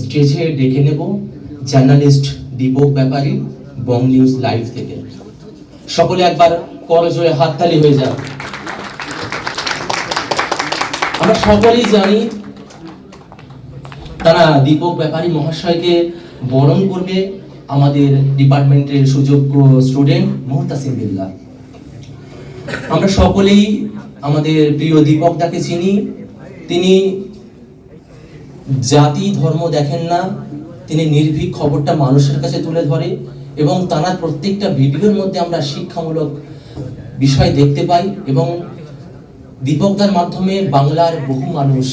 স্টেজে ডেকে নেব journalist Deepak Byapari, Bong News Live থেকে। সকলে একবার করজোরে হাততালি হয়ে যাক আমরা সকলেই জানি, তারা দীপক ব্যাপারী মহাশয়কে বরণ করবে আমাদের ডিপার্টমেন্টের সুযোগ্য স্টুডেন্ট মোহতাসিম বিল্লাহ। আমরা সকলেই আমাদের প্রিয় দীপক দাকে চিনি। তিনি জাতি, ধর্ম দেখেন না, তিনি নির্ভীক খবরটা মানুষের কাছে তুলে ধরে এবং তার প্রত্যেকটা ভিডিওর মধ্যে আমরা শিক্ষামূলক বিষয় দেখতে পাই এবং দীপকদার মাধ্যমে বাংলার বহু মানুষ,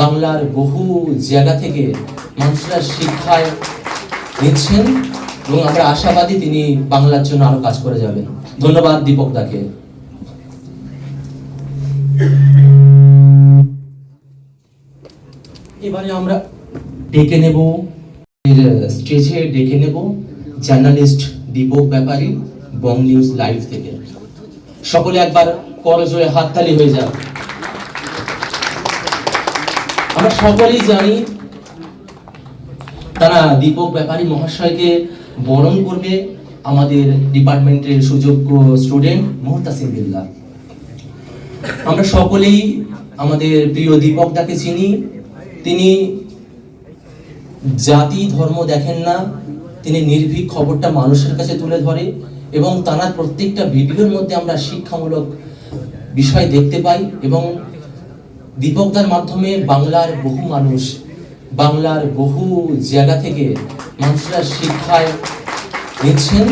বাংলার বহু জায়গা থেকে মানুষরা শিক্ষায় নিচ্ছেন এবং আমরা আশাবাদী তিনি বাংলার জন্য আরও কাজ করে যাবেন। ধন্যবাদ দীপক দাকে এবারে আমরা ডেকে নেব স্টেজে ডেকে নেব journalist Deepak Byapari Bong News Live থেকে। সকলে একবার করজোরে হাততালি হয়ে যাক। আমরা সকলেই জানি তারা দীপক ব্যাপারী মহাশয়কে বরণ করবে আমাদের ডিপার্টমেন্টের সুযোগ্য স্টুডেন্ট মোহতাসিম বিল্লাহ। আমরা সকলেই আমাদের প্রিয় দীপক দাকে চিনি। তিনি জাতি, ধর্ম দেখেন না, তিনি নির্ভীক খবরটা মানুষের কাছে তুলে ধরে এবং তার প্রত্যেকটা ভিডিওর মধ্যে আমরা শিক্ষামূলক বিষয় দেখতে পাই এবং দীপকদার মাধ্যমে বাংলার বহু মানুষ, বাংলার বহু জায়গা থেকে মানুষরা শিক্ষায় নিচ্ছেন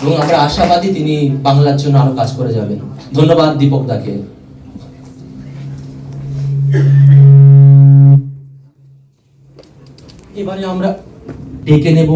এবং আমরা আশাবাদী তিনি বাংলার জন্য আরও কাজ করে যাবেন। ধন্যবাদ দীপক দাকে এবারে আমরা ডেকে নেব